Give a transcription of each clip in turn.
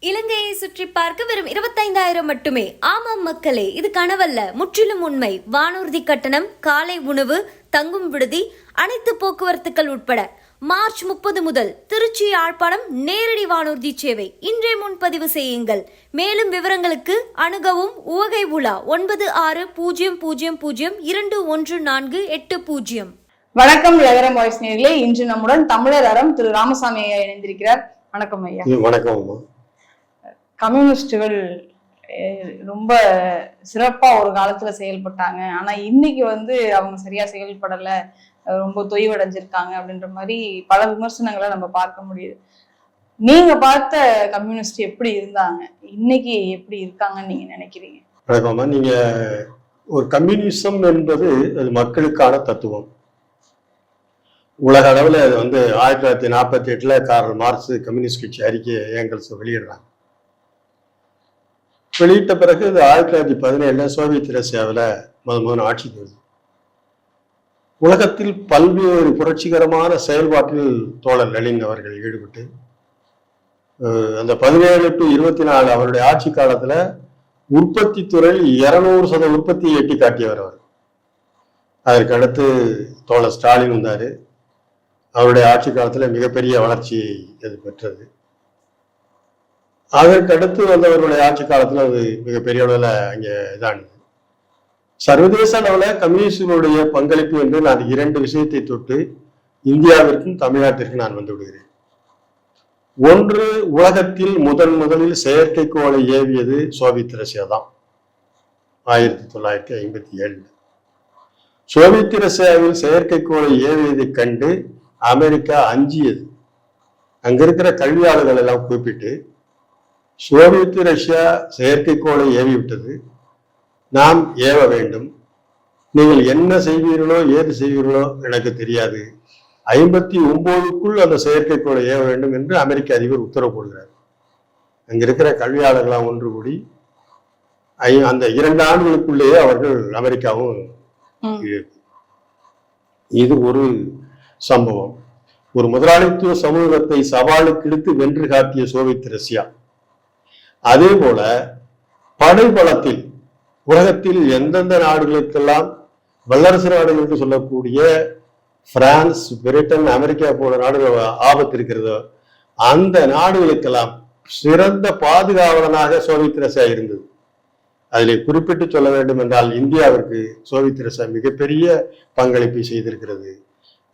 இலங்கையை சுற்றி பார்க்க வெறும் இருபத்தைந்தாயிரம் மட்டுமே. ஆமாம் மக்களே இது கனவல்ல. முற்றிலும் உண்மை. வானூர்தி கட்டணம் காலை உணவு தங்கும் விடுதி அனைத்து போக்குவரத்துக்கள் உட்பட. மார்ச் முப்பது முதல் திருச்சி யாழ்ப்பாணம் நேரடி வானூர்தி சேவை. இன்றே முன்பதிவு செய்யுங்கள். மேலும் விவரங்களுக்கு அணுகவும் உவகை உலா ஒன்பது ஆறு பூஜ்ஜியம் பூஜ்ஜியம் பூஜ்ஜியம் இரண்டு ஒன்று நான்கு எட்டு பூஜ்ஜியம். வணக்கம் ரகரம் வாய்ஸ் நேர்களே. இன்று நம்முடன் தமிழர் அறம் திரு ராமசாமி ஐயா இணைந்திருக்கிறார். வணக்கம் ஐயா. வணக்கம் அம்மா. கம்யூனிஸ்டுகள் ரொம்ப சிறப்பாக ஒரு காலத்தில் செயல்பட்டாங்க. ஆனால் இன்னைக்கு வந்து அவங்க சரியாக செயல்படலை ரொம்ப தொய்வடைஞ்சிருக்காங்க அப்படின்ற மாதிரி பல விமர்சனங்களை நம்ம பார்க்க முடியுது. நீங்க பார்த்த கம்யூனிஸ்ட் எப்படி இருந்தாங்க? இன்னைக்கு எப்படி இருக்காங்கன்னு நீங்க நினைக்கிறீங்க? வணக்கம் நீங்கள் நீங்க ஒரு கம்யூனிசம் என்பது அது மக்களுக்கான தத்துவம். உலக அளவில் அது வந்து ஆயிரத்தி தொள்ளாயிரத்தி நாற்பத்தி எட்டில் கார்ல் மார்க்ஸ் கம்யூனிஸ்ட் கட்சி அறிக்கையை ஏங்கல்ஸ் வெளியிடுறாங்க. வெளியிட்ட பிறகு இது ஆயிரத்தி தொள்ளாயிரத்தி பதினேழுல சோவியத் ரஷ்யாவில் முத முதல் ஆட்சிக்கு வருது உலகத்தில் பல்வேறு புரட்சிகரமான செயல்பாட்டில் தோழர் லெனின் அவர்கள் ஈடுபட்டு அந்த பதினேழு டு இருபத்தி நாலு அவருடைய ஆட்சி காலத்தில் உற்பத்தி துறையில் இருநூறு சத உற்பத்தியை எட்டி காட்டியவர் அவர். அதற்கு அடுத்து தோழர் ஸ்டாலின் வந்தார். அவருடைய ஆட்சி காலத்தில் மிகப்பெரிய வளர்ச்சியை அது பெற்றது. அதற்கு அடுத்து வந்தவர்களுடைய ஆட்சி காலத்துல அது மிகப்பெரிய அளவில் அங்கே இதானது சர்வதேச அளவில் கம்யூனிஸ்டுகளுடைய பங்களிப்பு என்று நான் இரண்டு விஷயத்தை தொட்டு இந்தியாவிற்கும் தமிழ்நாட்டிற்கும் நான் வந்து விடுகிறேன். ஒன்று உலகத்தில் முதன் முதலில் செயற்கைக்கோளை ஏவியது சோவியத் ரஷ்யா தான். ஆயிரத்தி தொள்ளாயிரத்தி ஐம்பத்தி ஏழு. சோவியத் ரஷ்யாவில் செயற்கைக்கோளை ஏவியதை கண்டு அமெரிக்கா அஞ்சியது. அங்க இருக்கிற கல்வியாளர்கள் எல்லாம் கூப்பிட்டு சோவியத் ரஷ்யா செயற்கைக்கோளை ஏவி விட்டது நாம் ஏவ வேண்டும். நீங்கள் என்ன செய்வீர்களோ ஏது செய்வீர்களோ எனக்கு தெரியாது. ஐம்பத்தி ஒன்பதுக்குள் அந்த செயற்கைக்கோளை ஏவ வேண்டும் என்று அமெரிக்க அதிபர் உத்தரவு போடுகிறார். அங்க இருக்கிற கல்வியாளர்களாம் ஒன்று கூடி ஐ- அந்த இரண்டு ஆண்டுகளுக்குள்ளேயே அவர்கள் அமெரிக்காவும். இது ஒரு சம்பவம். ஒரு முதலாளித்துவ சமூகத்தை சவாலுக்கு இழுத்து வென்று காட்டிய சோவியத் ரஷ்யா. அதே போல படைபலத்தில் உலகத்தில் எந்தெந்த நாடுகளுக்கெல்லாம் வல்லரசு நாடுகள் என்று சொல்லக்கூடிய பிரான்ஸ் பிரிட்டன் அமெரிக்கா போன்ற நாடுகள் ஆபத்து இருக்கிறதோ அந்த நாடுகளுக்கெல்லாம் சிறந்த பாதுகாவலனாக சோவியத் ரஷ்யா இருந்தது. அதிலே குறிப்பிட்டு சொல்ல வேண்டும் என்றால் இந்தியாவிற்கு சோவியத் ரஷ்யா மிகப்பெரிய பங்களிப்பை செய்திருக்கிறது.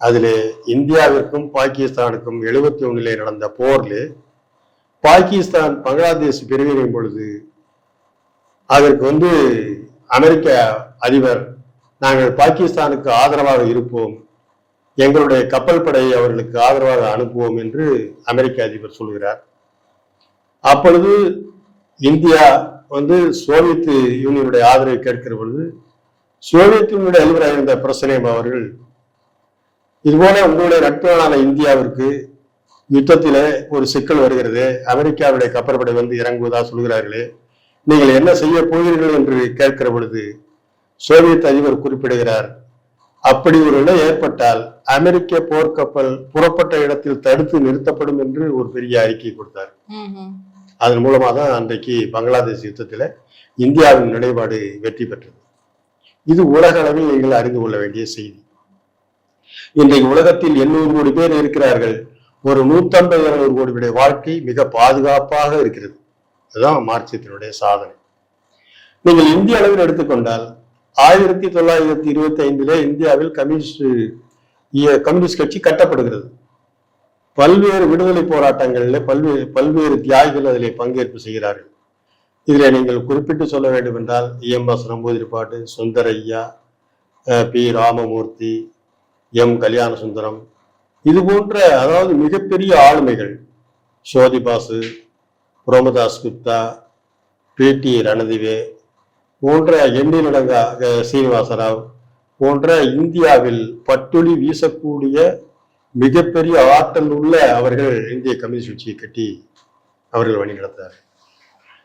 அதிலே இந்தியாவிற்கும் பாகிஸ்தானுக்கும் எழுபத்தி ஒன்றிலே நடந்த போரில் பாகிஸ்தான் பங்களாதேஷ் பிரிவினையும் பொழுது அதற்கு வந்து அமெரிக்க அதிபர் நாங்கள் பாகிஸ்தானுக்கு ஆதரவாக இருப்போம். எங்களுடைய கப்பல் படையை அவர்களுக்கு ஆதரவாக அனுப்புவோம் என்று அமெரிக்க அதிபர் சொல்கிறார். அப்பொழுது இந்தியா வந்து சோவியத் யூனியனுடைய ஆதரவை கேட்கிற பொழுது சோவியத் யூனியனுடைய அதிபராக இருந்த பிரசனேம் அவர்கள் இதுபோல உங்களுடைய நட்பு இந்தியாவிற்கு யுத்தத்திலே ஒரு சிக்கல் வருகிறது. அமெரிக்காவுடைய கப்பற்படை வந்து இறங்குவதா சொல்கிறார்களே. நீங்கள் என்ன செய்ய போகிறீர்கள் என்று கேட்கிற பொழுது சோவியத் அதிபர் குறிப்பிடுகிறார். அப்படி ஒரு நிலை ஏற்பட்டால் அமெரிக்க போர்க்கப்பல் புறப்பட்ட இடத்தில் தடுத்து நிறுத்தப்படும் என்று ஒரு பெரிய அறிக்கை கொடுத்தார். அதன் மூலமாக தான் அன்றைக்கு பங்களாதேஷ் யுத்தத்தில் இந்தியாவின் நிலைப்பாடு வெற்றி பெற்றது. இது உலக அளவில் நீங்கள் அறிந்து கொள்ள வேண்டிய செய்தி. இன்றைக்கு உலகத்தில் எண்ணூறு கோடி பேர் இருக்கிறார்கள். ஒரு நூத்தம்பது இருநூறு வாழ்க்கை மிக பாதுகாப்பாக இருக்கிறது. அதுதான் மார்க்சியத்தினுடைய சாதனை. நீங்கள் இந்திய அளவில் எடுத்துக்கொண்டால் ஆயிரத்தி தொள்ளாயிரத்தி இருபத்தி ஐந்திலே இந்தியாவில் கம்யூனிஸ்ட் இய- கம்யூனிஸ்ட் கட்சி கட்டப்படுகிறது. பல்வேறு விடுதலை போராட்டங்களில் பல்வேறு பல்வேறு தியாகிகள் அதிலே பங்கேற்பு செய்கிறார்கள். இதில் நீங்கள் குறிப்பிட்டு சொல்ல வேண்டும் என்றால் இஎம்எஸ் நம்பூதிரிப்பாட்டு பாட்டு ஐயா பி. ராமமூர்த்தி எம். கல்யாண சுந்தரம் இது போன்ற அதாவது மிகப்பெரிய ஆளுமைகள் சோதிபாசு புரோமதாஸ் குப்தா பிடி ரணதிவே போன்ற எண்ணிலடங்கா சீனிவாசராவ் போன்ற இந்தியாவில் பட்டுளி வீசக்கூடிய மிகப்பெரிய ஆற்றல் உள்ள அவர்கள் இந்திய கம்யூனிஸ்ட் கட்சியை கட்டி அவர்கள் வழி நடத்தார்.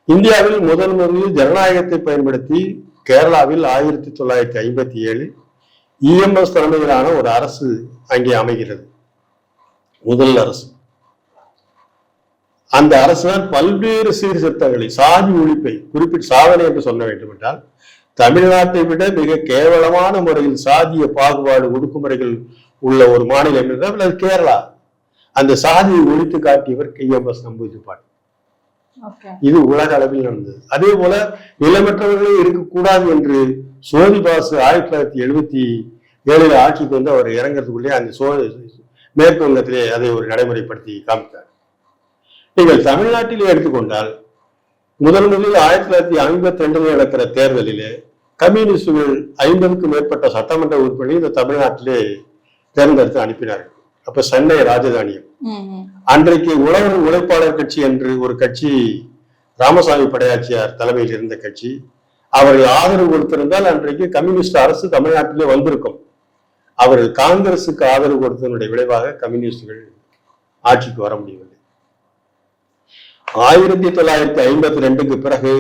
இந்தியாவில் முதல் முதலில் ஜனநாயகத்தை பயன்படுத்தி கேரளாவில் ஆயிரத்தி தொள்ளாயிரத்தி ஐம்பத்தி ஏழு இஎம்எஸ் தலைமையிலான ஒரு அரசு அங்கே அமைகிறது. முதல் அரசு. அந்த அரசுதான் பல்வேறு சீர்திருத்தங்களை சாதி ஒழிப்பை குறிப்பிட்டு சாதனை என்று சொல்ல வேண்டும் என்றால் தமிழ்நாட்டை விட மிக கேவலமான முறையில் சாதிய பாகுபாடு ஒடுக்குமுறைகள் உள்ள ஒரு மாநிலம் என்றால் அது கேரளா. அந்த சாதியை ஒழித்து காட்டியவர் கையம்பஸ் நம்பூதிரிப்பாடு ஓகே. இது உலக அளவில் நடந்தது. அதே போல நிலமற்றவர்களே இருக்கக்கூடாது என்று சோதி பாசு ஆயிரத்தி தொள்ளாயிரத்தி எழுபத்தி ஏழில் ஆட்சிக்கு வந்து அவர் இறங்குறதுக்குள்ளே அந்த சோ மேற்கு வங்கத்திலே அதை ஒரு நடைமுறைப்படுத்தி காமித்தார். நீங்கள் தமிழ்நாட்டிலே எடுத்துக்கொண்டால் முதல் முதலில் ஆயிரத்தி தொள்ளாயிரத்தி ஐம்பத்தி ரெண்டில் நடக்கிற தேர்தலிலே கம்யூனிஸ்டுகள் ஐம்பதுக்கும் மேற்பட்ட சட்டமன்ற உறுப்பினர்கள் இந்த தமிழ்நாட்டிலே தேர்ந்தெடுத்து அனுப்பினார்கள். அப்ப சென்னை ராஜதானியம். அன்றைக்கு உழவர் உழைப்பாளர் கட்சி என்று ஒரு கட்சி ராமசாமி படையாச்சியார் தலைமையில் இருந்த கட்சி அவர்கள் ஆதரவு கொடுத்திருந்தால் அன்றைக்கு கம்யூனிஸ்ட் அரசு தமிழ்நாட்டிலே வந்திருக்கும். அவர்கள் காங்கிரசுக்கு ஆதரவு கொடுத்ததனுடைய விளைவாக கம்யூனிஸ்டுகள் ஆட்சிக்கு வர முடியவில்லை. ஆயிரத்தி தொள்ளாயிரத்தி ஐம்பத்தி ரெண்டுக்கு பிறகு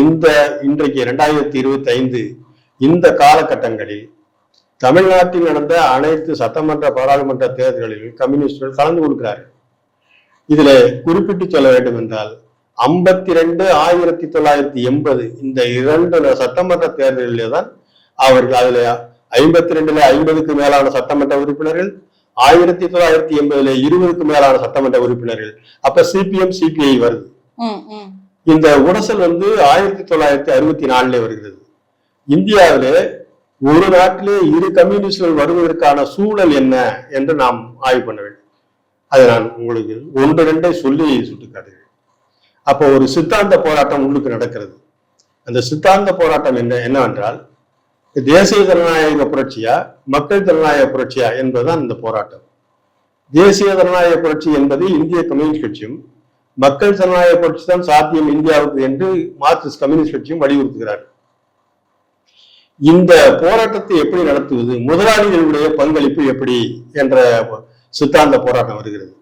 இந்த இன்றைக்கு இரண்டாயிரத்தி இருபத்தி ஐந்து இந்த காலகட்டங்களில் தமிழ்நாட்டில் நடந்த அனைத்து சட்டமன்ற பாராளுமன்ற தேர்தல்களிலும் கம்யூனிஸ்டுகள் கலந்து கொடுக்கிறார்கள் இதுல குறிப்பிட்டு சொல்ல வேண்டும் என்றால் ஐம்பத்தி ரெண்டு ஆயிரத்தி தொள்ளாயிரத்தி எண்பது இந்த இரண்டு சட்டமன்ற தேர்தலிலே தான் அவர்கள் அதுல ஐம்பத்தி ரெண்டுல ஐம்பதுக்கு மேலான சட்டமன்ற உறுப்பினர்கள் ஆயிரத்தி தொள்ளாயிரத்தி எண்பதுல இருபதுக்கு மேலான சட்டமன்ற உறுப்பினர்கள். அப்ப சிபிஎம் சிபிஐ வருது. இந்த உடசல் வந்து ஆயிரத்தி தொள்ளாயிரத்தி அறுபத்தி நாலுல வருகிறது. இந்தியாவிலே ஒரு நாட்டிலே இரு கம்யூனிஸ்டுகள் வருவதற்கான சூழல் என்ன என்று நாம் ஆய்வு பண்ண வேண்டும். அதை நான் உங்களுக்கு ஒன்று ரெண்டை சொல்லி சுட்டிக்காட்டுகிறேன். அப்போ ஒரு சித்தாந்த போராட்டம் உள்ளுக்கு நடக்கிறது. அந்த சித்தாந்த போராட்டம் என்ன என்னவென்றால் தேசிய ஜனநாயக புரட்சியா மக்கள் ஜனநாயக புரட்சியா என்பதுதான் இந்த போராட்டம். தேசிய ஜனநாயக புரட்சி என்பது இந்திய கம்யூனிஸ்ட் கட்சியும் மக்கள் ஜனநாயக புரட்சி தான் சாத்தியம் இந்தியாவுக்கு என்று மார்க்சிஸ்ட் கம்யூனிஸ்ட் கட்சியும் வலியுறுத்துகிறார் இந்த போராட்டத்தை எப்படி நடத்துவது முதலாளிகளுடைய பங்களிப்பு எப்படி என்ற சித்தாந்த போராட்டம் வருகிறது.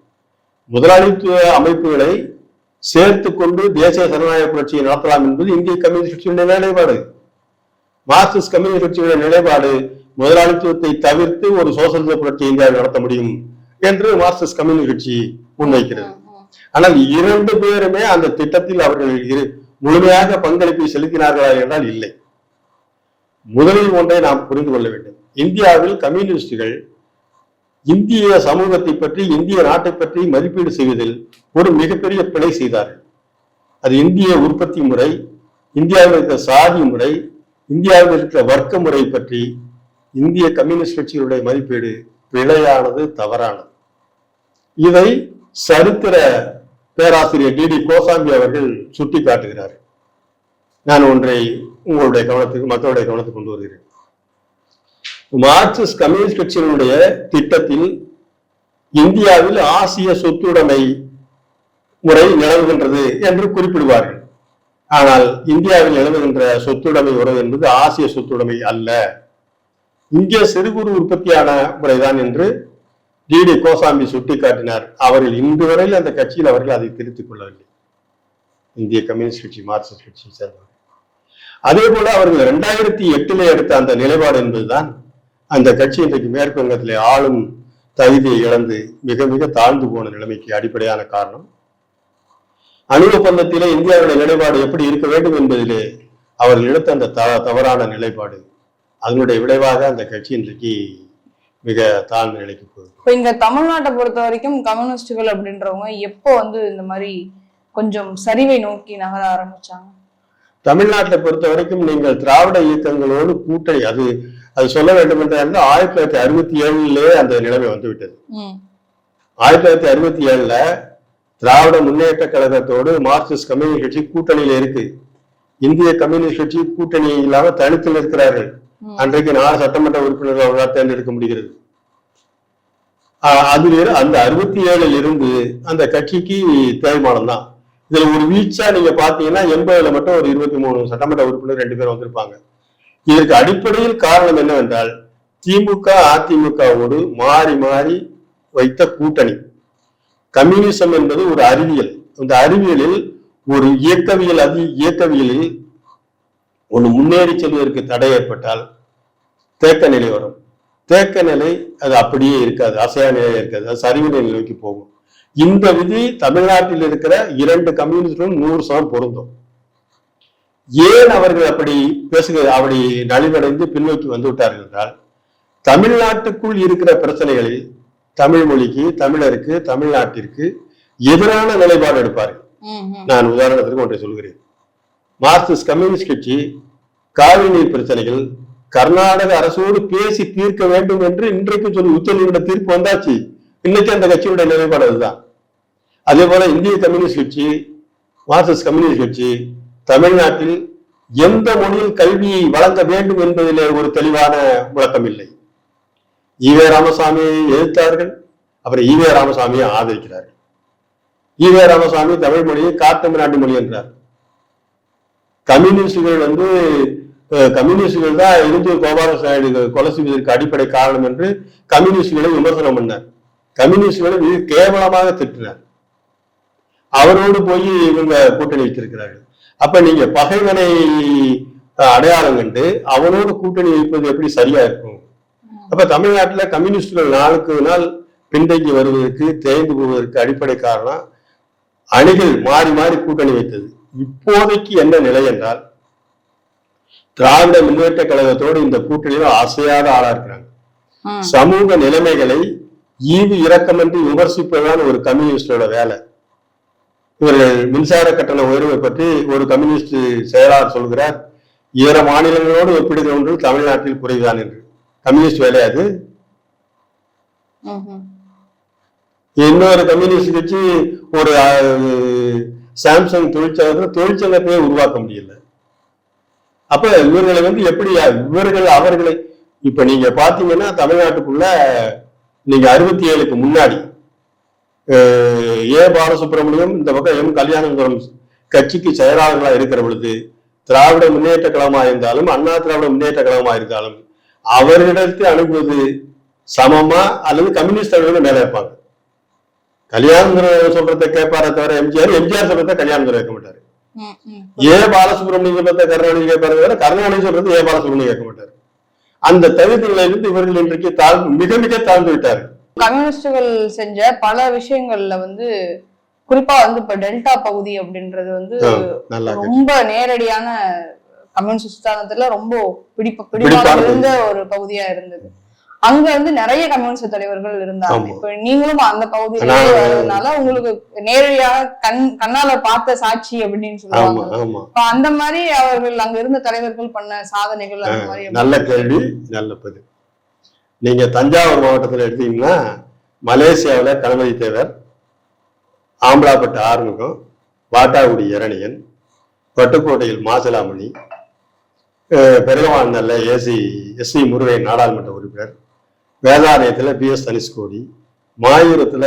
முதலாளித்துவ அமைப்புகளை சேர்த்து கொண்டு தேசிய ஜனநாயக புரட்சியை நடத்தலாம் என்பது இந்திய கம்யூனிஸ்ட் கட்சியுடைய நிலைப்பாடு. மார்க்சிஸ்ட் கம்யூனிஸ்ட் கட்சியுடைய நிலைப்பாடு முதலாளித்துவத்தை தவிர்த்து ஒரு சோசலிச புரட்சி இந்தியாவில் நடத்த முடியும் என்று மார்க்சிஸ்ட் கம்யூனிஸ்ட் கட்சி முன்வைக்கிறது. ஆனால் இரண்டு பேருமே அந்த திட்டத்தில் அவர்கள் இரு முழுமையாக பங்களிப்பை செலுத்தினார்களா என்றால் இல்லை. முதலில் ஒன்றை நாம் புரிந்து கொள்ள வேண்டும். இந்தியாவில் கம்யூனிஸ்டுகள் இந்திய சமூகத்தை பற்றி இந்திய நாட்டை பற்றி மதிப்பீடு செய்வதில் ஒரு மிகப்பெரிய பிழை செய்தார்கள். அது இந்திய உற்பத்தி முறை இந்தியாவில் இருக்கிற சாதி முறை இந்தியாவில் இருக்கிற வர்க்க முறை பற்றி இந்திய கம்யூனிஸ்ட் கட்சிகளுடைய மதிப்பீடு பிழையானது தவறானது. இதை சரித்திர பேராசிரியர் டிடி கோசாம்பி அவர்கள் சுட்டி காட்டுகிறார் நான் ஒன்றை உங்களுடைய கவனத்துக்கு மக்களுடைய கவனத்துக்கு கொண்டு வருகிறேன். மார்க்சிஸ்ட் கம்யூனிஸ்ட் கட்சியினுடைய திட்டத்தில் இந்தியாவில் ஆசிய சொத்துடைமை முறை நிலவுகின்றது என்று குறிப்பிடுவார்கள். ஆனால் இந்தியாவில் நிலவுகின்ற சொத்துடைமை உறவு என்பது ஆசிய சொத்துடைமை அல்ல. இந்திய சிறு குறு உற்பத்தியான முறைதான் என்று டிடி கோசாம்பி சுட்டிக்காட்டினார். அவர்கள் இன்று வரையில் அந்த கட்சியில் அவர்கள் அதை திருத்திக் கொள்ளவில்லை. இந்திய கம்யூனிஸ்ட் கட்சி மார்க்சிஸ்ட் கட்சியை சேர்ந்தவர் அதே போல அவர்கள் இரண்டாயிரத்தி எட்டிலே எடுத்த அந்த நிலைப்பாடு என்பதுதான் அந்த கட்சி இன்றைக்கு மேற்கு வங்கத்திலே ஆளும் தகுதியை இழந்து மிக மிக தாழ்ந்து போன நிலைமைக்கு அடிப்படையான காரணம். அணு ஒப்பந்தத்திலே இந்தியாவுடைய நிலைப்பாடு எப்படி இருக்க வேண்டும் என்பதிலே அவர்கள் எடுத்த அந்த த- தவறான நிலைப்பாடு. அதனுடைய விளைவாக அந்த கட்சி இன்றைக்கு மிக தாழ்ந்த நிலைக்கு போகுது. இப்போ இங்க தமிழ்நாட்டை பொறுத்த வரைக்கும் கம்யூனிஸ்டுகள் அப்படின்றவங்க எப்போ வந்து இந்த மாதிரி கொஞ்சம் சரிவை நோக்கி நகர ஆரம்பிச்சாங்க? தமிழ்நாட்டை பொறுத்த வரைக்கும் நீங்கள் திராவிட இயக்கங்களோடு கூட்டணி அது அது சொல்ல வேண்டும் என்றால் ஆயிரத்தி தொள்ளாயிரத்தி அறுபத்தி ஏழுலே அந்த நிலைமை வந்துவிட்டது. ம். ஆயிரத்தி தொள்ளாயிரத்தி அறுபத்தி ஏழுல திராவிட முன்னேற்ற கழகத்தோடு மார்க்சிஸ்ட் கம்யூனிஸ்ட் கட்சி கூட்டணியில இருக்கு. இந்திய கம்யூனிஸ்ட் கட்சி கூட்டணி இல்லாம தனித்து நிற்கிறார்கள். ம். அன்றைக்கு நாலு சட்டமன்ற உறுப்பினர்கள் அவர்களால் தேர்ந்தெடுக்க முடிகிறது. அதில் அந்த அறுபத்தி ஏழுல இருந்து அந்த கட்சிக்கு தேய்மானம் தான். இதுல ஒரு வீழ்ச்சியா நீங்க பாத்தீங்கன்னா எண்பதுல மட்டும் ஒரு இருபத்தி மூணு சட்டமன்ற உறுப்பினர் ரெண்டு பேரும் வந்திருப்பாங்க. இதற்கு அடிப்படையில் காரணம் என்னவென்றால் திமுக அதிமுகவோடு மாறி மாறி வைத்த கூட்டணி. கம்யூனிசம் என்பது ஒரு அறிவியல். இந்த அறிவியலில் ஒரு இயக்கவியல் அதி இயக்கவியலில் ஒன்று முன்னேறி செல்வதற்கு தடை ஏற்பட்டால் தேக்க நிலை வரும். தேக்க நிலை அது அப்படியே இருக்காது அசையா நிலை இருக்காது அது சரிவு நிலை போகும். இந்த விதி தமிழ்நாட்டில் இருக்கிற இரண்டு கம்யூனிஸ்டும் நூறு சதம் பொருந்தும். ஏன் அவர்கள் அப்படி பேசுகிற அப்படி நலிவடைந்து பின்னோக்கி வந்து விட்டார்கள் என்றால் தமிழ்நாட்டுக்குள் இருக்கிற பிரச்சனைகளில் தமிழ் மொழிக்கு தமிழருக்கு தமிழ்நாட்டிற்கு எதிரான நிலைப்பாடு எடுப்பார்கள். ம். நான் உதாரணத்திற்கு ஒன்றை சொல்கிறேன். மார்க்சிஸ்ட் கம்யூனிஸ்ட் கட்சி காவிரி நீர் பிரச்சனைகள் கர்நாடக அரசோடு பேசி தீர்க்க வேண்டும் என்று இன்றைக்கு சொல்லி உச்சநீதிமன்ற தீர்ப்பு வந்தாச்சு. இன்னைக்கு அந்த கட்சியுடைய நிலைப்பாடு அதுதான். அதே போல இந்திய கம்யூனிஸ்ட் கட்சி மார்க்சிஸ்ட் கம்யூனிஸ்ட் கட்சி தமிழ்நாட்டில் எந்த மொழியில் கல்வியை வழங்க வேண்டும் என்பதிலே ஒரு தெளிவான விளக்கம் இல்லை. ஈவே ராமசாமியை எதிர்த்தார்கள். அப்புறம் ஈவே ராமசாமியை ஆதரிக்கிறார்கள். ஈவே ராமசாமி தமிழ் மொழியை காத்தமிழ்நாட்டு மொழி என்றார். கம்யூனிஸ்டுகள் வந்து கம்யூனிஸ்டுகள் தான் இருந்து கோபாலசாமி கொலை செய்வதற்கு அடிப்படை காரணம் என்று கம்யூனிஸ்டுகளை விமர்சனம் பண்ணார். கம்யூனிஸ்டுகளை மிக கேவலமாக திட்டினார். அவரோடு போய் இவங்க கூட்டணி வைத்திருக்கிறார்கள். அப்ப நீங்க பகைவனை அடையாளம் கண்டு அவனோடு கூட்டணி வைப்பது எப்படி சரியா இருக்கும்? அப்ப தமிழ்நாட்டுல கம்யூனிஸ்டுகள் நாளுக்கு நாள் பின்தங்கி வருவதற்கு தேய்ந்து போவதற்கு அடிப்படை காரணம் அணிகள் மாறி மாறி கூட்டணி வைத்தது. இப்போதைக்கு என்ன நிலை என்றால் திராவிட முன்னேற்ற கழகத்தோடு இந்த கூட்டணியில அசையாத ஆளா இருக்கிறாங்க. சமூக நிலைமைகளை ஈவு இரக்கமின்றி விமர்சிப்பதுதான் ஒரு கம்யூனிஸ்டோட வேலை. இவர்கள் மின்சார கட்டண உயர்வை பற்றி ஒரு கம்யூனிஸ்ட் செயலாளர் சொல்கிறார் இதர மாநிலங்களோடு ஒப்பிடுகிற ஒன்று தமிழ்நாட்டில் குறைவுதான் என்று. கம்யூனிஸ்ட் வேலை அது. இன்னொரு கம்யூனிஸ்ட் கட்சி ஒரு சாம்சங் தொழிற்சங்கத்தில் தொழிற்சங்கத்தையே உருவாக்க முடியல அப்ப இவர்களை வந்து எப்படி இவர்கள் அவர்களை இப்ப நீங்க பாத்தீங்கன்னா தமிழ்நாட்டுக்குள்ள நீங்க அறுபத்தி ஏழுக்கு முன்னாடி ஏ பாலசுப்ரமணியம் இந்த பக்கம் எம் கல்யாணபுரம் கட்சிக்கு செயலாளர்களா இருக்கிற பொழுது திராவிட முன்னேற்ற கழகமா இருந்தாலும் அண்ணா திராவிட முன்னேற்ற கழகமா இருந்தாலும் அவர்களிடத்தை அணுகுவது சமமா அல்லது கம்யூனிஸ்ட் தலைவர்கள் மேல வைப்பாங்க கல்யாணதுரை சொல்றதை கேட்பாரே தவிர எம்ஜிஆர் எம்ஜிஆர் சொல்றதை கல்யாணதுரை கேட்க மாட்டாரு. ஏ பாலசுப்ரமணியம் சொல்றதை கருணாநிதி கேட்பாரு தவிர கருணாநிதி சொல்றது ஏ பாலசுப்ரமணியம் கேட்க மாட்டாரு அந்த தகுதி நிலையிலிருந்து இவர்கள் இன்றைக்கு தாழ் மிக மிக தாழ்ந்து விட்டாரு கம்யூனிஸ்டுகள் செஞ்ச பல விஷயங்கள்ல வந்து குறிப்பா வந்து இப்ப டெல்டா பகுதி அப்படின்றது வந்து. ரொம்ப நேரடியான கம்யூனிஸ்ட் சித்தாந்தத்துல ரொம்ப பிடிப்ப பிடிப்பான இருந்த ஒரு பகுதியா இருந்தது. அங்க வந்து நிறைய கம்யூனிஸ்ட் தலைவர்கள் இருந்தாங்க. இப்ப நீங்களும் அந்த பகுதியில வரதுனால உங்களுக்கு நேரடியாக கண் கண்ணால பார்த்த சாட்சி அப்படின்னு சொல்லுவாங்க. இப்ப அந்த மாதிரி அவர்கள் அங்க இருந்த தலைவர்கள் பண்ண சாதனைகள் அந்த மாதிரி நல்ல கேள்வி நல்ல பதில். நீங்க தஞ்சாவூர் மாவட்டத்தில் எடுத்தீங்கன்னா மலேசியாவுல கணபதி தேவர் ஆம்பலாப்பட்டு ஆறுமுகம் வாட்டாகுடி இரணியன் பட்டுக்கோட்டையில் மாசிலாமணி அஹ், பெருகவாழ்நல்ல A C S C Murugan நாடாளுமன்ற உறுப்பினர். வேதாலயத்துல பி எஸ் தனுஷ்கோடி. மாயூரத்துல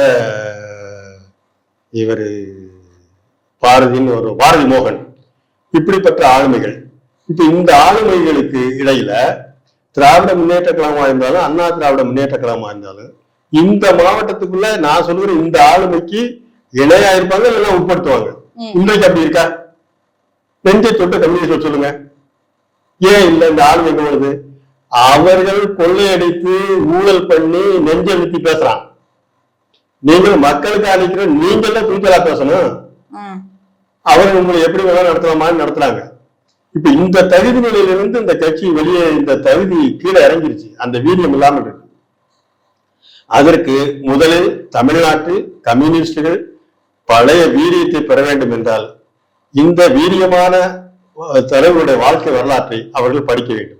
இவர் பாரதின்னு ஒரு பாரதி மோகன். இப்படிப்பட்ட ஆளுமைகள். இப்ப இந்த ஆளுமைகளுக்கு இடையில திராவிட முன்னேற்ற கழகமா இருந்தாலும் அண்ணா திராவிட முன்னேற்ற கழகமா இருந்தாலும் இந்த மாவட்டத்துக்குள்ள நான் சொல்லுகிற இந்த ஆளுமைக்கு இணையா இருப்பாங்க இல்லைன்னா உட்படுத்துவாங்க. ம். இன்றைக்கு அப்படி இருக்கா? நெஞ்சை தொட்டு கம்யூனிஸ்ட் சொல்லுங்க. ஏன் இல்ல இந்த ஆளுமைக்கு வருது? அவர்கள் கொள்ளையடித்து ஊழல் பண்ணி நெஞ்சை வித்தி பேசுறான். நீங்கள் மக்களுக்கு அளிக்கிற நீங்களே தூக்கலா பேசணும். அவர்கள் உங்களை எப்படி வேணாலும் நடத்தலாமான்னு நடத்துறாங்க. இப்ப இந்த தகுதி நிலையிலிருந்து இந்த கட்சி வெளியே இந்த தகுதி கீழே இறங்கிருச்சு. அந்த வீரியம் இல்லாமல் இருக்கு. அதற்கு முதலில் தமிழ்நாட்டில் கம்யூனிஸ்டுகள் பழைய வீரியத்தை பெற வேண்டும் என்றால் இந்த வீரியமான தலைவருடைய வாழ்க்கை வரலாற்றை அவர்கள் படிக்க வேண்டும்.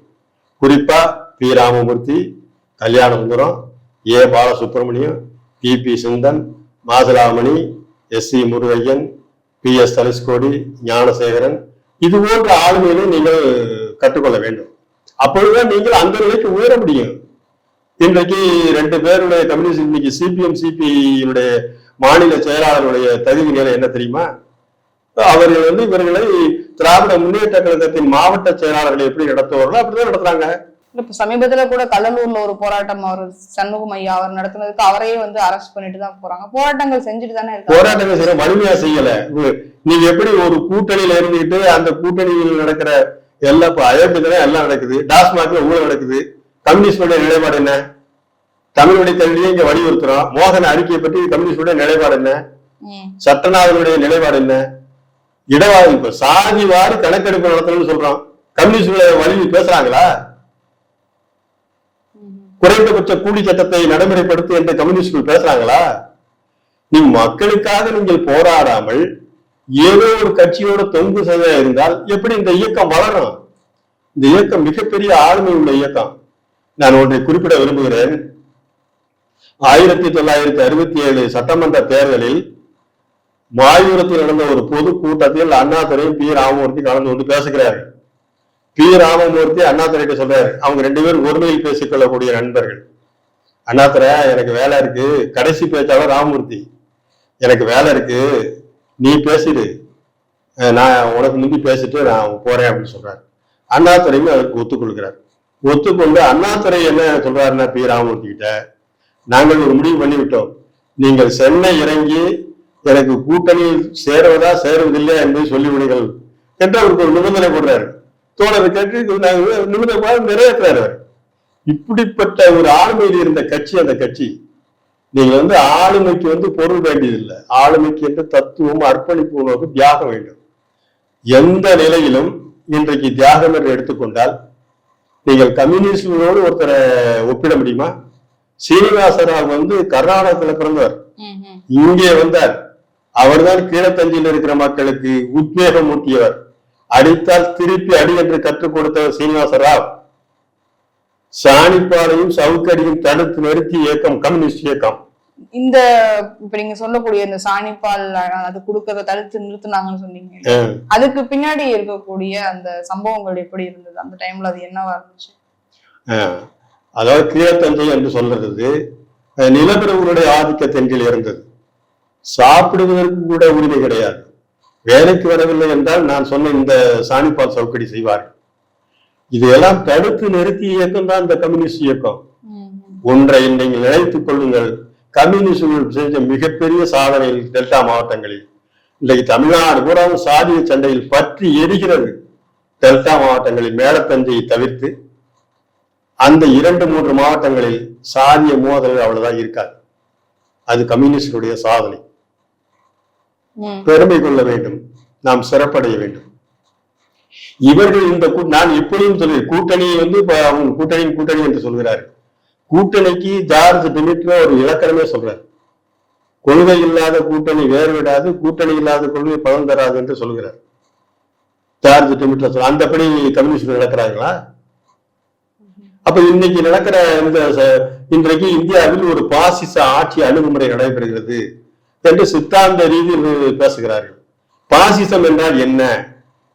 குறிப்பா P. Ramamurthy Kalyanasundaram A. Balasubramaniam P. P. Sundan Masuramani S. C. Murugaiyan P. S. Dhanushkodi Gnanasekaran. இது போன்ற ஆளுமைகளை நீங்கள் கற்றுக்கொள்ள வேண்டும். அப்பொழுதுதான் நீங்கள் அந்த நிலைக்கு உயர முடியும். இன்றைக்கு ரெண்டு பேருடைய கம்யூனிஸ்ட் இன்னைக்கு சிபிஎம் சிபியுடைய மாநில செயலாளருடைய தகுதி நிலை என்ன தெரியுமா? அவர்கள் வந்து இவர்களை திராவிட முன்னேற்ற கழகத்தின் மாவட்ட செயலாளர்களை எப்படி நடத்துவார்களோ அப்படிதான் நடத்துறாங்க. இப்ப சமீபத்துல கூட கடலூர்ல ஒரு போராட்டம் அவர் சண்முகம் ஐயா அவர் நடத்துனதுக்கு அவரையே வந்து அரெஸ்ட் பண்ணிட்டு தான் போறாங்க. போராட்டங்கள் செஞ்சுட்டு தானே இருக்காங்க. போராட்டங்கள் செய்ய வலிமையா செய்யல. நீங்க எப்படி ஒரு கூட்டணியில இருந்துகிட்டு அந்த கூட்டணியில் நடக்கிற எல்லா இப்ப அயோக்கியத்திலே எல்லாம் நடக்குது. டாஸ்மாக்ல ஊழல் நடக்குது. கம்யூனிஸ்டுடைய நிலைப்பாடு என்ன? தமிழ் வழி கல்வியை இங்க வலியுறுத்துறோம் மோகன் அறிக்கையை பற்றி கம்யூனிஸ்டுடைய நிலைப்பாடு என்ன? சட்டநாதனுடைய நிலைப்பாடு என்ன? இடவாறு இப்ப சாதி வாரி கணக்கெடுப்பு நடத்தணும்னு சொல்றான். கம்யூனிஸ்டுகளை வழி பேசுறாங்களா? குறைந்தபட்ச கூலி சட்டத்தை நடைமுறைப்படுத்தி என்று கம்யூனிஸ்ட் பேசுறாங்களா? நீ மக்களுக்காக நீங்கள் போராடாமல் ஏதோ ஒரு கட்சியோட தொங்கு செய்ய இருந்தால் எப்படி இந்த இயக்கம் வளரும்? இந்த இயக்கம் மிகப்பெரிய ஆளுமை உள்ள இயக்கம். நான் ஒன்றை குறிப்பிட விரும்புகிறேன். ஆயிரத்தி தொள்ளாயிரத்தி அறுபத்தி ஏழு சட்டமன்ற தேர்தலில் மாயூரத்தில் நடந்த ஒரு பொது கூட்டத்தில் அண்ணாதுரையும் பி ராமமூர்த்தி கலந்து கொண்டு பேசுகிறாரு. பி ராமமூர்த்தி அண்ணாதுரைட்ட சொல்றாரு அவங்க ரெண்டு பேரும் ஒருமையில் பேசிக்கொள்ளக்கூடிய நண்பர்கள். அண்ணாதுரை எனக்கு வேலை இருக்கு. கடைசி பேச்சாளர் ராமமூர்த்தி. எனக்கு வேலை இருக்கு. நீ பேசிடு. நான் உனக்கு முந்தி பேசிட்டு நான் போறேன் அப்படின்னு சொல்றாரு. அண்ணாதுரையும் அதுக்கு ஒத்துக்கொள்கிறார். ஒத்துக்கொண்டு அண்ணாதுரை என்ன சொல்றாருன்னா பி ராமமூர்த்தி கிட்ட நாங்கள் ஒரு முடிவு பண்ணிவிட்டோம். நீங்கள் சென்னை இறங்கி எனக்கு கூட்டணியில் சேருவதா சேருவதில்லை என்று சொல்லிவிடுங்கள் என்று அவருக்கு ஒரு நிபந்தனை போடுறாரு. தோழர் கேட்டு நாங்கள் நிபந்தனை போட நிறைவேற்றுறாரு. இப்படிப்பட்ட ஒரு ஆளுமையில் இருந்த கட்சி அந்த கட்சி நீங்க வந்து ஆளுமைக்கு வந்து பொருள் வேண்டியதில்லை. ஆளுமைக்கு என்று தத்துவம் அர்ப்பணிப்பு உணர்வு தியாகம் வேண்டும். எந்த நிலையிலும் இன்றைக்கு தியாகம் என்று எடுத்துக்கொண்டால் நீங்கள் கம்யூனிஸ்டோடு ஒருத்தரை ஒப்பிட முடியுமா? சீனிவாசராவ் வந்து கர்நாடகத்துல பிறந்தவர். இங்கே வந்தார். அவர்தான் கீழத்தஞ்சியில் இருக்கிற மக்களுக்கு உத்வேகம் ஊட்டியவர் அடித்தால் திருப்பி அடி என்று கற்றுக் கொடுத்தவர் சீனிவாச ராவ் சாணிப்பாலையும் சவுக்கடியும் தடுத்து நிறுத்தி இயக்கம் கம்யூனிஸ்ட் இயக்கம். இந்த இப்ப நீங்க சொல்லக்கூடிய இந்த சாணிப்பால் அது கொடுக்கறத தடுத்து நிறுத்துனாங்கன்னு சொன்னீங்க. அதுக்கு பின்னாடி இருக்கக்கூடிய அந்த சம்பவங்கள் எப்படி இருந்தது? அந்த டைம்ல அது என்னவா இருந்துச்சு? அதாவது கீழத்தஞ்சை என்று சொல்றது அஹ் நிலப்பிரபுடைய ஆதிக்கத்தின் கீழ் இருந்தது. சாப்பிடுவதற்கு கூட உரிமை கிடையாது. வேலைக்கு வரவில்லை என்றால் நான் சொன்ன இந்த சாணிப்பால் சவுக்கடி செய்வார்கள் இதையெல்லாம் தடுத்து நிறுத்தி இயக்கம் தான் இந்த கம்யூனிஸ்ட் இயக்கம். ஒன்றை நீங்கள் நினைத்துக் கொள்ளுங்கள். கம்யூனிஸ்ட் செஞ்ச மிகப்பெரிய சாதனையில் டெல்டா மாவட்டங்களில். இன்றைக்கு தமிழ்நாடு பூரா சாதிய சண்டையில் பற்றி எரிகிறது. டெல்டா மாவட்டங்களில் மேலத்தஞ்சையை தவிர்த்து அந்த இரண்டு மூன்று மாவட்டங்களில் சாதிய மோதல்கள் அவ்வளவுதான் இருக்காது. அது கம்யூனிஸ்டுடைய சாதனை. பெருமை கொள்ள வேண்டும். நாம் சிறப்படைய வேண்டும். இவர்கள் இந்த நான் இப்படியும் சொல்லி கூட்டணி வந்து இப்ப அவங்க கூட்டணி கூட்டணி என்று சொல்கிறார் கூட்டணிக்கு ஜார்ஜ் டிமிட்ரோ ஒரு இலக்கணமே சொல்றார். கொள்கை இல்லாத கூட்டணி வேறு விடாது கூட்டணி இல்லாத கொள்கை பலன் தராது என்று சொல்கிறார். ஜார்ஜ் டிமிட்ரோ சொல்ற அந்தபடி கம்யூனிஸ்ட் நடக்கிறாங்களா அப்ப இன்னைக்கு நடக்கிற இந்த இன்றைக்கு இந்தியாவில் ஒரு பாசிச ஆட்சி அணுகுமுறை நடைபெறுகிறது. என்று சித்தாந்த ரீதியில் பேசுகிறார்கள். பாசிசம் என்றால் என்ன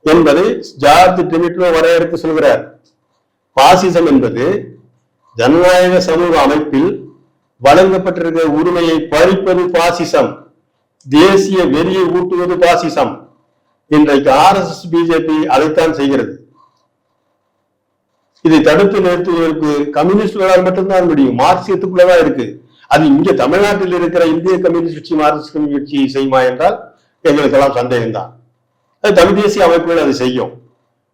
என்பதை ஜார்ஜ் டிமிட்ரோ வரையறுத்து சொல்கிறார். பாசிசம் என்பது ஜனநாயக சமூக அமைப்பில் வழங்கப்பட்டிருக்கிற உரிமையை பறிப்பது பாசிசம் தேசிய வெறியை ஊட்டுவது பாசிசம். இன்றைக்கு ஆர்எஸ்எஸ் பிஜேபி அதைத்தான் செய்கிறது. இதை தடுத்து நிறுத்துவதற்கு கம்யூனிஸ்டுகளால் மட்டும்தான் முடியும். மார்க்சியத்துக்குள்ளதான் இருக்கு. அது இங்க தமிழ்நாட்டில் இருக்கிற இந்திய கம்யூனிஸ்ட் கட்சி மார்க்சிஸ்ட் கம்யூனிஸ்ட் கட்சி செய்யுமா என்றால் எங்களுக்கெல்லாம் சந்தேகம்தான். அது தமிழ் தேசிய அமைப்புகள் அது செய்யும்.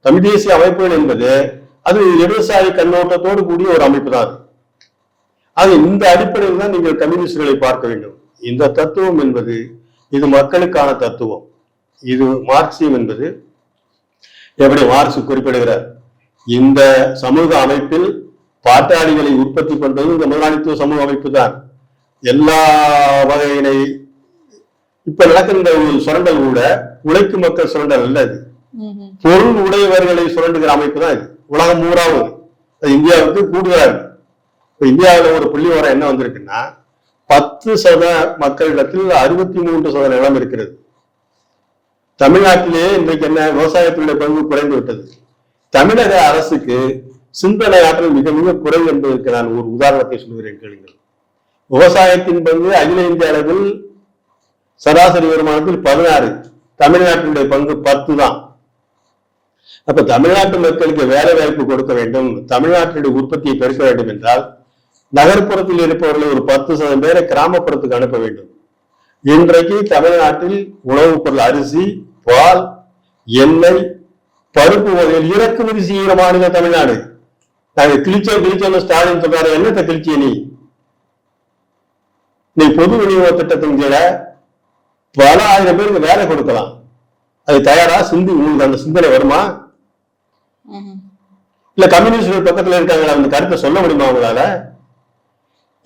தமிழ் தேசிய அமைப்புகள் என்பது அது இடதுசாரி கண்ணோட்டத்தோடு கூடிய ஒரு அமைப்பு தான் அது. அது இந்த அடிப்படையில் தான் நீங்கள் கம்யூனிஸ்டுகளை பார்க்க வேண்டும். இந்த தத்துவம் என்பது இது மக்களுக்கான தத்துவம். இது மார்க்சியம் என்பது. எப்படி மார்க்ஸ் குறிப்பிடுகிறார்? இந்த சமூக அமைப்பில் பாட்டாளிகளை உற்பத்தி பண்றது இந்த முதலாளித்துவ சமூக அமைப்பு தான் எல்லா வகையினை இப்ப நடக்கின்ற ஒரு சுரண்டல் கூட உழைக்கும் மக்கள் சுரண்டல் அல்ல ம். பொருள் உடையவர்களை சுரண்டுகிற அமைப்பு தான் இது. உலகம் மூறாவது அது இந்தியாவுக்கு கூடுதலா இருக்கு. இப்ப இந்தியாவில் ஒரு புள்ளி வரம் என்ன வந்திருக்குன்னா பத்து சத மக்களிடத்தில் அறுபத்தி மூன்று சத நிலம் இருக்கிறது. தமிழ்நாட்டிலேயே இன்றைக்கு என்ன விவசாயத்தினுடைய பங்கு குறைந்து விட்டது. தமிழக அரசுக்கு சிந்தனை ஆற்றல் மிக மிக குறைவு என்பதற்கு நான் ஒரு உதாரணத்தை சொல்கிறேன் கேளுங்கள். விவசாயத்தின் பங்கு அகில இந்திய அளவில் சராசரி வருமானத்தில் பதினாறு தமிழ்நாட்டினுடைய பங்கு பத்து தான் அப்ப தமிழ்நாட்டு மக்களுக்கு வேலை வாய்ப்பு கொடுக்க வேண்டும் தமிழ்நாட்டினுடைய உற்பத்தியை பெருக்க வேண்டும் என்றால் நகர்ப்புறத்தில் இருப்பவர்களை ஒரு பத்து சதவீதம் பேரை கிராமப்புறத்துக்கு அனுப்ப வேண்டும். இன்றைக்கு தமிழ்நாட்டில் உணவுப் பொருள் அரிசி பால் எண்ணெய் பருப்பு வகைகள் இறக்குமதி செய்கிற மாநிலம் தமிழ்நாடு. நாங்க கிழிச்சோம் கிழிச்சோம் ஸ்டாலின் சொல்றாரு. என்னத்தை கிழிச்சிய நீ? இன்னைக்கு பொது விநியோக திட்டத்தின் கீழே பல ஆயிரம் பேருக்கு வேலை கொடுக்கலாம். அது தயாரா? சிந்தி உங்களுக்கு அந்த சிந்தனை வருமா. இல்ல கம்யூனிஸ்ட் பக்கத்துல இருக்காங்களா? அந்த கருத்தை சொல்ல முடியுமா அவங்களால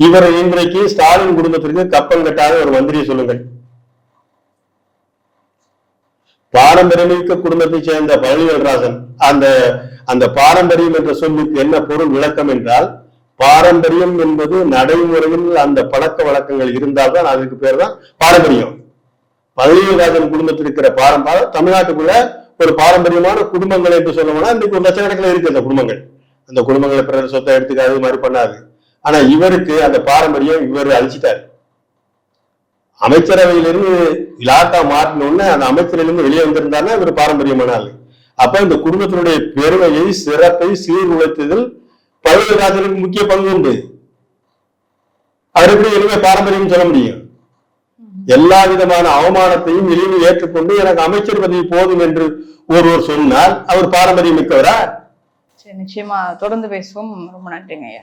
இவர் இன்றைக்கு ஸ்டாலின் குடும்பத்திற்கு கப்பம் கட்டாத ஒரு மந்திரியை சொல்லுங்கள். பாரம்பரியமிக்க குடும்பத்தை சேர்ந்த பழனிவேல்ராஜன் அந்த அந்த பாரம்பரியம் என்ற சொல்லுக்கு என்ன பொருள் விளக்கம் என்றால் பாரம்பரியம் என்பது நடைமுறையில் அந்த பழக்க வழக்கங்கள் இருந்தால்தான் அதுக்கு பேர் தான் பாரம்பரியம். பழனிவேல்ராஜன் குடும்பத்தில் இருக்கிற பாரம்பரியம் தமிழ்நாட்டுக்குள்ள ஒரு பாரம்பரியமான குடும்பங்கள் என்று சொல்லணும்னா இன்னைக்கு ஒரு லட்சக்கணக்கில் இருக்கு அந்த குடும்பங்கள். அந்த குடும்பங்களை பிறர் சொத்தை எடுத்துக்காது மாதிரி பண்ணாது ஆனா இவருக்கு அந்த பாரம்பரியம் இவர் அழிச்சிட்டாரு. அமைச்சரவையிலிருந்து இலாக்கா மாற்றின உடனே அந்த அமைச்சரிலிருந்து வெளியே வந்திருந்தாருன்னா இவர் பாரம்பரியமான ஆளு. அப்ப இந்த குடும்பத்தினுடைய பெருமையை சிறப்பை சீர்குலைத்ததில் பழனிராஜனுக்கு முக்கிய பங்கு உண்டு. அவர் எப்படி இனிமே பாரம்பரியம் சொல்ல முடியும்? எல்லா விதமான அவமானத்தையும் எளிமையை ஏற்றுக்கொண்டு எனக்கு அமைச்சர் பதவி போதும் என்று ஒருவர் சொன்னால் அவர் பாரம்பரியம் மிக்கவரா நிச்சயமா. தொடர்ந்து பேசுவோம். ரொம்ப நன்றிங்க ஐயா.